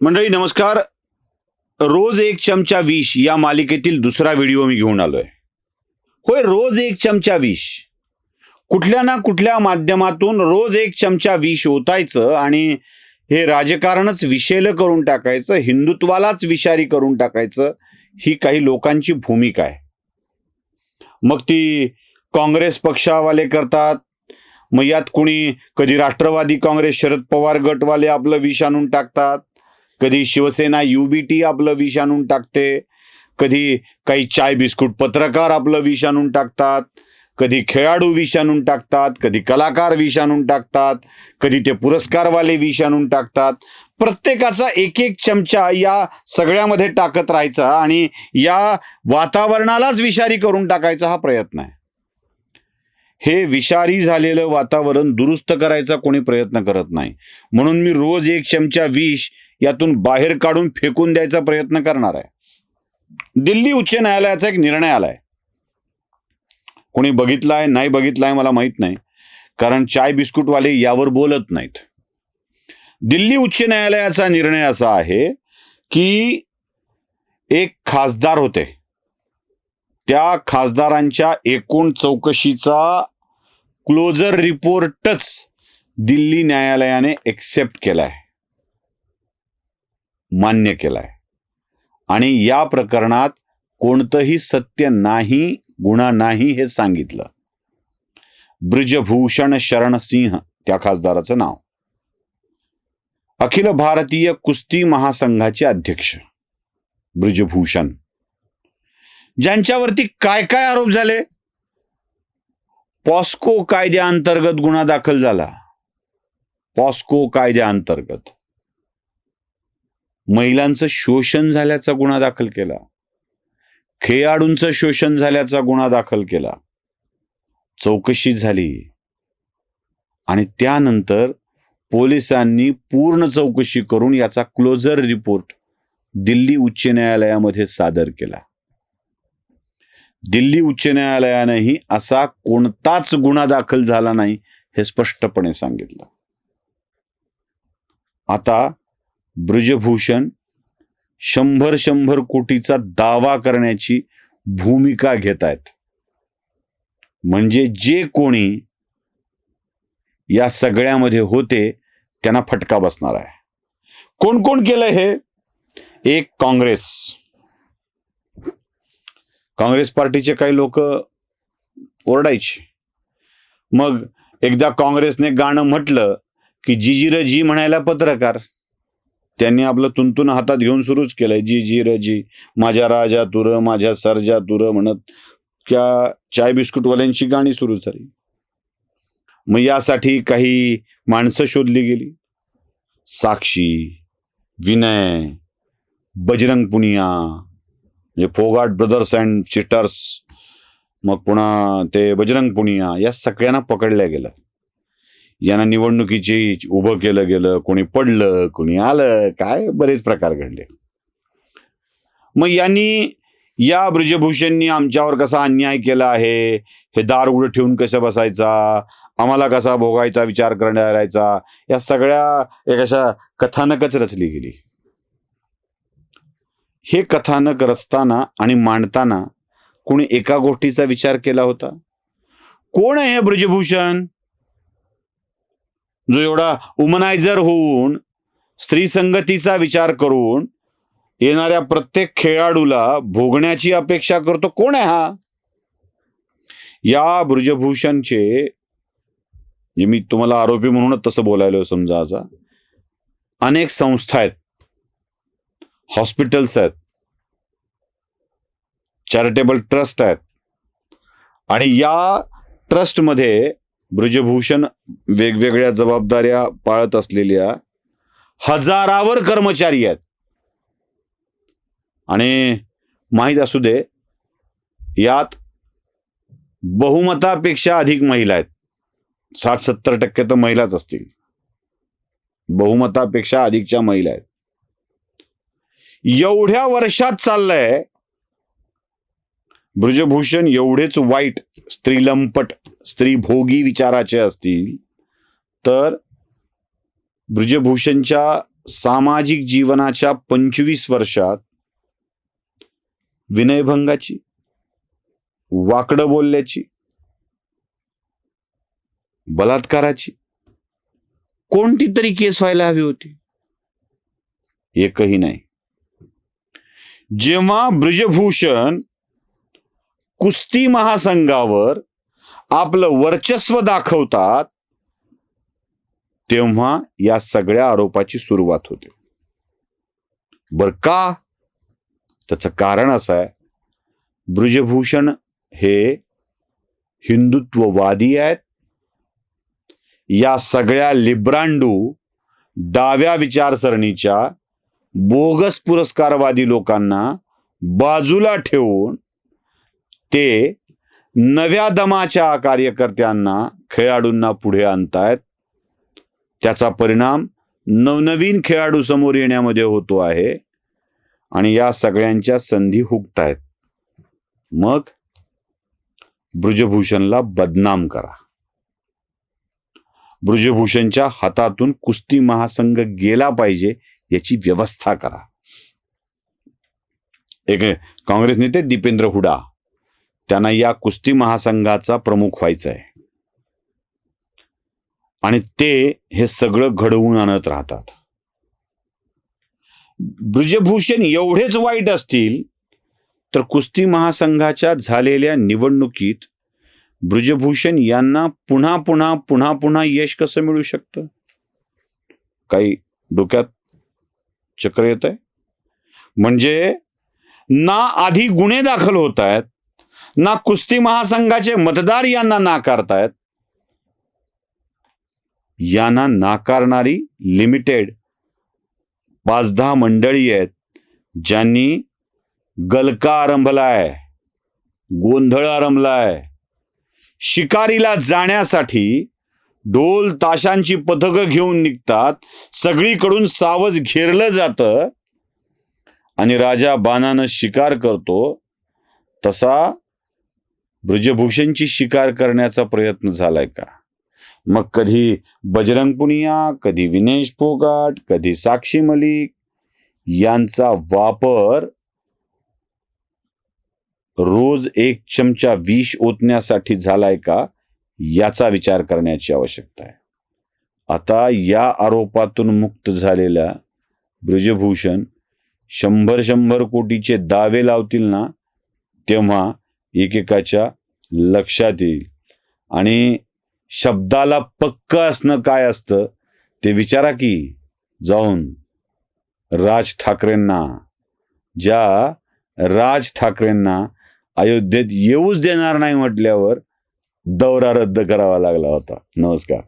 मंडळी नमस्कार. रोज एक चमचा विष या मालिकेतील दुसरा व्हिडिओ मी घेऊन आलोय. होय रोज एक चमचा विष. कुठल्या ना कुठल्या माध्यमातून रोज एक चमचा विष ओतायचं आणि हे राजकारणच विषेलं करून टाकायचं हिंदुत्वालाच विषारी करून टाकायचं ही काही लोकांची भूमिका आहे. मग ती काँग्रेस पक्षावाले करतात. मग यात कुणी कधी राष्ट्रवादी काँग्रेस शरद पवार गटवाले आपलं विष आणून टाकतात. कधी शिवसेना युबीटी आपलं विष आणून टाकते कधी काही चाय बिस्कुट पत्रकार आपलं विष आणून टाकतात कधी खेळाडू विष आणून टाकतात कधी कलाकार विष आणून टाकतात कधी ते पुरस्कारवाले विष आणून टाकतात. प्रत्येकाचा एक एक चमचा या सगळ्यामध्ये टाकत राहायचा आणि या वातावरणालाच विषारी करून टाकायचा हा प्रयत्न आहे. हे विषारी झालेलं वातावरण दुरुस्त करायचा कोणी प्रयत्न करत नाही. म्हणून मी रोज एक चमचा विष यातून बाहेर काढून फेकून द्यायचा प्रयत्न करणार आहे. दिल्ली उच्च न्यायालयाचा एक निर्णय आलाय. कोणी बघितलाय नाही बघितलाय मला माहीत नाही. कारण चाय बिस्कुटवाले यावर बोलत नाहीत. दिल्ली उच्च न्यायालयाचा निर्णय असा आहे की एक खासदार होते. त्या खासदारांच्या एकूण चौकशीचा क्लोजर रिपोर्टच दिल्ली न्यायालयाने एक्सेप्ट केलाय. मान्य केलाय. आणि या प्रकरणात कोणतंही सत्य नाही गुन्हा नाही हे सांगितलं. ब्रिजभूषण शरण सिंह त्या खासदाराचं नाव. अखिल भारतीय कुस्ती महासंघाचे अध्यक्ष ब्रिजभूषण. ज्यांच्यावरती काय काय आरोप झाले? पॉस्को कायद्याअंतर्गत गुन्हा दाखल झाला. पॉस्को कायद्याअंतर्गत. महिलांचं शोषण झाल्याचा गुन्हा दाखल केला. खेळाडूंचं शोषण झाल्याचा गुन्हा दाखल केला. चौकशी झाली. आणि त्यानंतर पोलिसांनी पूर्ण चौकशी करून याचा क्लोजर रिपोर्ट दिल्ली उच्च न्यायालयामध्ये सादर केला. दिल्ली उच्च न्यायालयानेही असा कोणताच गुन्हा दाखल झाला नाही हे स्पष्टपणे सांगितलं. आता ब्रजभूषण शंभर शंभर कोटीचा दावा करण्याची भूमिका घेत आहेत. म्हणजे जे कोणी या सगळ्यामध्ये होते त्यांना फटका बसणार आहे. कोण कोण केलं हे? एक काँग्रेस. काँग्रेस पार्टीचे काही लोक ओरडायचे. मग एकदा काँग्रेसने गाणं म्हटलं की जी जी म्हणायला पत्रकार. त्यांनी आपलं तुंतून हातात घेऊन सुरूच केलंय. जी जी र जी. माझ्या राजा तुर माझ्या सरजा तुर म्हणत त्या चाय बिस्कुटवाल्यांची गाणी सुरू झाली. मग यासाठी काही माणसं शोधली गेली. साक्षी विनय बजरंग पुनिया म्हणजे फोगाट ब्रदर्स अँड सिस्टर्स मग पुन्हा ते बजरंग पुनिया या सगळ्यांना पकडल्या गेलं यांना निवडणुकीची उभं केलं गेलं कोणी पडलं कोणी आलं काय बरेच प्रकार घडले. मग यांनी या ब्रिजभूषणनी आमच्यावर कसा अन्याय केला आहे? हे दार उघडं ठेवून कसं बसायचा? आम्हाला कसा भोगायचा विचार करायचा या सगळ्या एक अशा कथानकच रचली गेली. हे कथानक रचताना आणि मांडताना कोणी एका गोष्टीचा विचार केला होता? कोण आहे हे ब्रजभूषण? जो एवढा उमनायझर होऊन स्त्री संगतीचा विचार करून येणाऱ्या प्रत्येक खेळाडूला भोगण्याची अपेक्षा करतो कोण आहे हा? या ब्रजभूषणचे मी तुम्हाला आरोपी म्हणूनच तसं बोलायलो समजा आता अनेक संस्था आहेत. हॉस्पिटल्स आहेत. चॅरिटेबल ट्रस्ट आहेत. आणि या ट्रस्टमध्ये ब्रजभूषण वेगवेगळ्या जबाबदाऱ्या पाळत असलेल्या हजारावर कर्मचारी आहेत. आणि माहीत असू दे यात बहुमतापेक्षा अधिक महिला आहेत. साठ सत्तर टक्के तर महिलाच असतील. बहुमतापेक्षा अधिकच्या महिला आहेत. एवढ्या वर्षात चाललंय ब्रजभूषण एवढेच वाईट स्त्रीलंपट स्त्रीभोगी विचाराचे असतील तर ब्रजभूषणच्या सामाजिक जीवनाच्या पंचवीस वर्षात विनयभंगाची वाकडं बोलल्याची बलात्काराची कोणती तरी केस व्हायला हवी होती? एकही नाही. जेव्हा ब्रजभूषण कुस्ती महासंघावर आपलं वर्चस्व दाखवतात तेव्हा या सगळ्या आरोपाची सुरुवात होते. बर का? त्याचं कारण असं आहे ब्रजभूषण हे हिंदुत्ववादी आहेत. या सगळ्या लिब्रांडू डाव्या विचारसरणीच्या बोगस पुरस्कारवादी लोकांना बाजूला ठेवून ते नव्या दमाच्या कार्यकर्त्यांना खेळाडूंना पुढे आणतायत. त्याचा परिणाम नवनवीन खेळाडू समोर येण्यामध्ये होतो आहे आणि या सगळ्यांच्या संधी हुकतायत. मग ब्रजभूषणला बदनाम करा. ब्रजभूषणच्या हातातून कुस्ती महासंघ गेला पाहिजे याची व्यवस्था करा. एक काँग्रेस नेते दीपेंद्र हुडा त्यांना या कुस्ती महासंघाचा प्रमुख व्हायचा आहे आणि ते हे सगळं घडवून आणत राहतात. ब्रजभूषण एवढेच वाईट असतील तर कुस्ती महासंघाच्या झालेल्या निवडणुकीत ब्रजभूषण यांना पुन्हा पुन्हा पुन्हा पुन्हा यश कसं मिळू शकतं? काही डोक्यात चक्र येत आहे म्हणजे ना आधी गुन्हे दाखल होत आहेत ना कुस्ती महासंघाचे मतदार यांना नाकारतायत यांना नाकारणारी लिमिटेड पाच दहा मंडळी आहेत ज्यांनी गलका आरंभलाय गोंधळ आरंभलाय. शिकारीला जाण्यासाठी ढोल ताशांची पथकं घेऊन निघतात सगळीकडून सावज घेरलं जातं आणि राजा बाणानं शिकार करतो तसा ब्रजभूषणची शिकार करण्याचा प्रयत्न झालाय का? मग कधी बजरंग पुनिया कधी विनेश फोगाट कधी साक्षी मलिक यांचा वापर रोज एक चमचा विष ओतण्यासाठी झालाय का? याचा विचार करण्याची आवश्यकता आहे. आता या आरोपातून मुक्त झालेल्या ब्रजभूषण शंभर शंभर कोटीचे दावे लावतील ना तेव्हा एकेकाच्या लक्षात येईल. आणि शब्दाला पक्क असणं काय असतं ते विचारा की जाऊन राज ठाकरेंना ज्या राज ठाकरेंना अयोध्येत येऊच देणार नाही म्हटल्यावर दौरा रद्द करावा लागला होता. नमस्कार.